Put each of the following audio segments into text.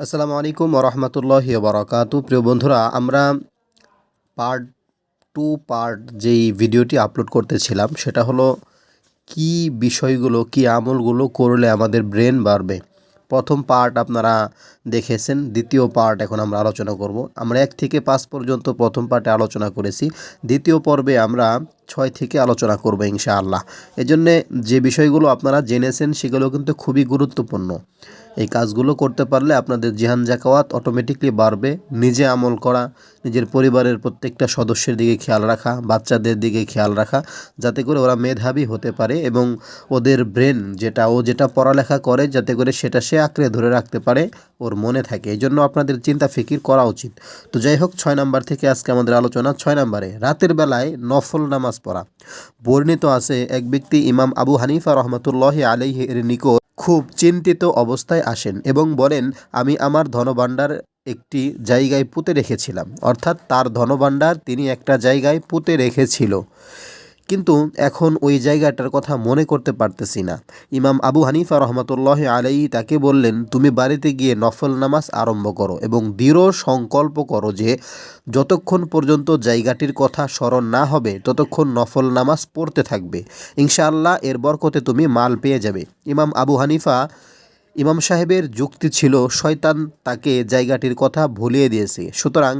আসসালামু আলাইকুম রহমতুল্লাহ বরকাতু প্রিয় বন্ধুরা, আমরা পার্ট টু পার্ট যেই ভিডিওটি আপলোড করতেছিলাম, সেটা হলো কি বিষয়গুলো, কি আমলগুলো করলে আমাদের ব্রেন বাড়বে। প্রথম পার্ট আপনারা দেখেছেন, দ্বিতীয় পার্ট এখন আমরা আলোচনা করব। আমরা এক থেকে পাঁচ পর্যন্ত প্রথম পার্টে আলোচনা করেছি। দ্বিতীয় পর্বে আমরা ছয় থেকে আলোচনা করব ইনশাআল্লাহ। এজন্যে যে বিষয়গুলো আপনারা জেনেছেন, সেগুলো কিন্তু খুবই গুরুত্বপূর্ণ। এই কাজগুলো করতে পারলে আপনাদের জিহান জাকাওয়াত অটোমেটিকলি বাড়বে। নিজে আমল করা, নিজের পরিবারের প্রত্যেকটা সদস্যের দিকে খেয়াল রাখা, বাচ্চাদের দিকে খেয়াল রাখা, যাতে করে ওরা মেধাবী হতে পারে এবং ওদের ব্রেন যেটা, ও যেটা পড়ালেখা করে, যাতে করে সেটা সে আঁকড়ে ধরে রাখতে পারে ওর মনে থাকে। এই জন্য আপনাদের চিন্তা ফিকির করা উচিত। তো যাই হোক, ছয় নাম্বার থেকে আজকে আমাদের আলোচনা। ছয় নাম্বারে, রাতের বেলায় নফল নামাজ পড়া। বর্ণিত আছে এক ব্যক্তি, ইমাম আবু হানিফা রহমতুল্লাহ আলাইহি এর নিকট। খুব চিন্তিত অবস্থায় আসেন এবং বলেন, আমি আমার ধনভাণ্ডার একটি জায়গায় পুঁতে রেখেছিলাম। অর্থাৎ তার ধনভাণ্ডার তিনি একটা জায়গায় পুঁতে রেখেছিল। কিন্তু এখন ওই জায়গাটার কথা মনে করতে পারতেছি না। ইমাম আবু হানিফা রহমতুল্লাহ আলাই তাকে বললেন, তুমি বাড়িতে গিয়ে নফল নামাজ আরম্ভ করো এবং দৃঢ় সংকল্প করো যে যতক্ষণ পর্যন্ত জায়গাটির কথা স্মরণ না হবে, ততক্ষণ নফল নামাজ পড়তে থাকবে। ইনশাআল্লাহ এর বরকতে তুমি মাল পেয়ে যাবে। ইমাম আবু হানিফা, ইমাম সাহেবের যুক্তি ছিল, শয়তান তাকে জায়গাটির কথা ভুলিয়ে দিয়েছে। সুতরাং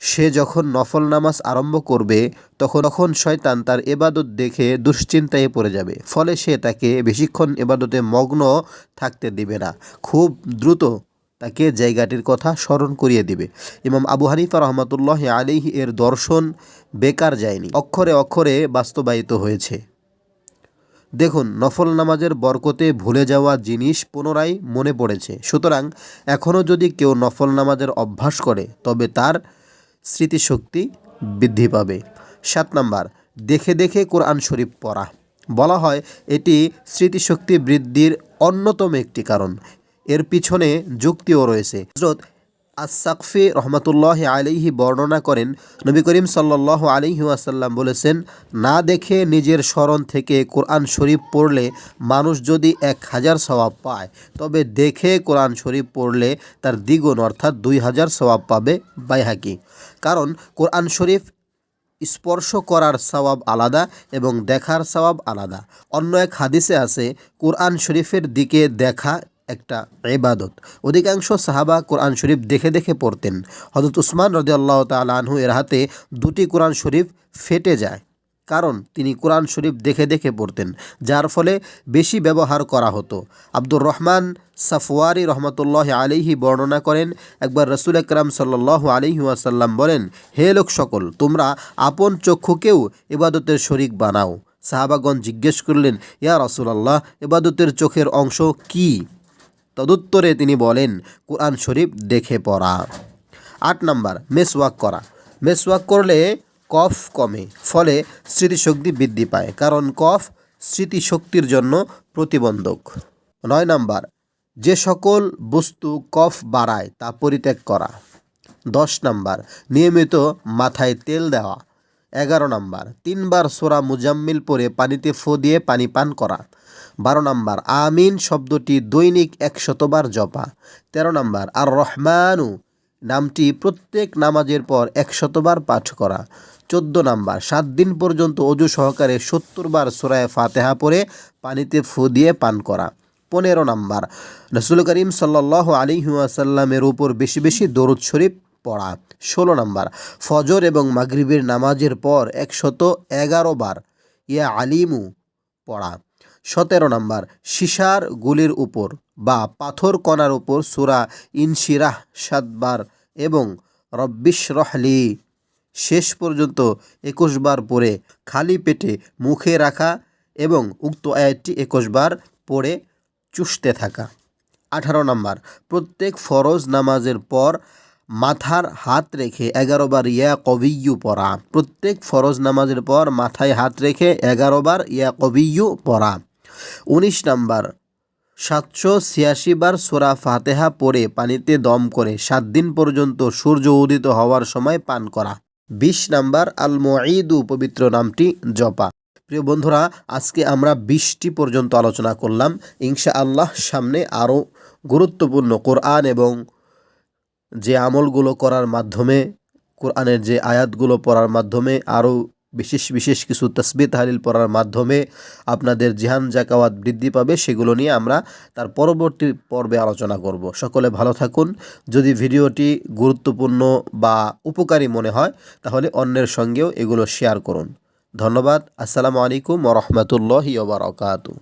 সে যখন নফল নামাজ আরম্ভ করবে, তখন তখন শয়তান তার এবাদত দেখে দুশ্চিন্তায় পড়ে যাবে। ফলে সে তাকে বেশিক্ষণ এবাদতে মগ্ন থাকতে দিবে না। খুব দ্রুত তাকে জায়গাটির কথা স্মরণ করিয়ে দিবে। ইমাম আবু হানিফা রহমতুল্লাহ আলিহি এর দর্শন বেকার যায়নি। অক্ষরে অক্ষরে বাস্তবায়িত হয়েছে। দেখুন, নফল নামাজের বরকতে ভুলে যাওয়া জিনিস পুনরায় মনে পড়েছে। সুতরাং এখনও যদি কেউ নফল নামাজের অভ্যাস করে, তবে তার স্মৃতিশক্তি বৃদ্ধি পাবে। সাত নাম্বার, দেখে দেখে কোরআন শরীফ পড়া। বলা হয় এটি স্মৃতিশক্তি বৃদ্ধির অন্যতম একটি কারণ। এর পিছনে যুক্তিও রয়েছে। হজরত আসাকফি রহমতুল্লাহ আলিহি বর্ণনা করেন, নবী করিম সাল্লাহ আলিহি আসাল্লাম বলেছেন, না দেখে নিজের স্মরণ থেকে কোরআন শরীফ পড়লে মানুষ যদি এক হাজার সওয়াব পায়, তবে দেখে কোরআন শরীফ পড়লে তার দ্বিগুণ অর্থাৎ দুই হাজার সওয়াব পাবে বাইহাকি। কারণ কোরআন শরীফ স্পর্শ করার সওয়াব আলাদা এবং দেখার সওয়াব আলাদা। অন্য এক হাদিসে আছে, কোরআন শরীফের দিকে দেখা একটা এবাদত অধিকাংশ সাহাবা কোরআন শরীফ দেখে দেখে পড়তেন। হজরত উসমান রদি আল্লাহ তালহু এর হাতে দুটি কোরআন শরীফ ফেটে যায়। কারণ তিনি কোরআন শরীফ দেখে দেখে পড়তেন, যার ফলে বেশি ব্যবহার করা হতো। আব্দুর রহমান সাফওয়ারি রহমতুল্লাহ আলিহি বর্ণনা করেন, একবার রসুল আকরাম সাল্লাহ আলিহি আসাল্লাম বলেন, হে লোক সকল, তোমরা আপন চক্ষুকেও এবাদতের শরিক বানাও। সাহাবাগণ জিজ্ঞেস করলেন, ইয়া রসুলাল্লাহ এবাদতের চোখের অংশ কী? তদুত্তরে তিনি বলেন, কোরআন শরীফ দেখে পড়া। আট নাম্বার, মেসওয়াক করা। মেসওয়াক করলে কফ কমে, ফলে স্মৃতিশক্তি বৃদ্ধি পায়, কারণ কফ স্মৃতিশক্তির জন্য প্রতিবন্ধক। নয় নাম্বার, যে সকল বস্তু কফ বাড়ায় তা পরিত্যাগ করা। দশ নাম্বার, নিয়মিত মাথায় তেল দেওয়া। এগারো নাম্বার, তিনবার সোরা মুজাম্মিল পরে পানিতে ফো দিয়ে পানি পান করা। বারো নাম্বার, আমিন শব্দটি দৈনিক একশতবার জপা। তেরো নাম্বার আর রহমানু নামটি প্রত্যেক নামাজের পর একশতবার পাঠ করা। চোদ্দ নাম্বার, সাত দিন পর্যন্ত অজু সহকারে সত্তর বার সোরায় ফাতেহা পরে পানিতে ফু দিয়ে পান করা। পনেরো নাম্বার, রসুল করিম সাল্লাহ আলিহাসাল্লামের উপর বেশি বেশি দরুদ শরীফ পড়া। ষোলো নাম্বার, ফজর এবং মাগরিবের নামাজের পর একশত এগারো বার ইয়া আলিমু পড়া। সতেরো নাম্বার, সিসার গুলির উপর বা পাথর কণার উপর সুরা ইনশিরাহ সাতবার এবং রব্বিশ রহলি শেষ পর্যন্ত একুশ বার পরে খালি পেটে মুখে রাখা এবং উক্ত আয়াতটি একুশ বার পড়ে চুষতে থাকা। আঠারো নাম্বার, প্রত্যেক ফরজ নামাজের পর মাথার হাত রেখে এগারো বার ইয়া কবিয়ু পড়া। প্রত্যেক ফরজ নামাজের পর মাথায় হাত রেখে এগারো বার ইয়া কবিয়ু পড়া। উনিশ নাম্বার, সাতশো ছিয়াশি বার সোরা ফাতেহা পরে পানিতে দম করে সাত দিন পর্যন্ত সূর্য উদিত হওয়ার সময় পান করা। বিশ নাম্বার আল মুঈদু পবিত্র নামটি জপা। প্রিয় বন্ধুরা, আজকে আমরা বিশটি পর্যন্ত আলোচনা করলাম। ইনশা আল্লাহ সামনে আরও গুরুত্বপূর্ণ কোরআন এবং যে আমলগুলো করার মাধ্যমে, কোরআনের যে আয়াতগুলো পড়ার মাধ্যমে আরও বিশেষ বিশেষ কিছু তসবি তাহলিল পড়ার মাধ্যমে আপনাদের জিহান জাকাওয়াত বৃদ্ধি পাবে, সেগুলো নিয়ে আমরা তার পরবর্তী পর্বে আলোচনা করব। সকলে ভালো থাকুন। যদি ভিডিওটি গুরুত্বপূর্ণ বা উপকারী মনে হয়, তাহলে অন্যের সঙ্গেও এগুলো শেয়ার করুন। ধন্যবাদ। আসসালামু আলাইকুম ওরহমতুল্লাহি ওবরাকাতু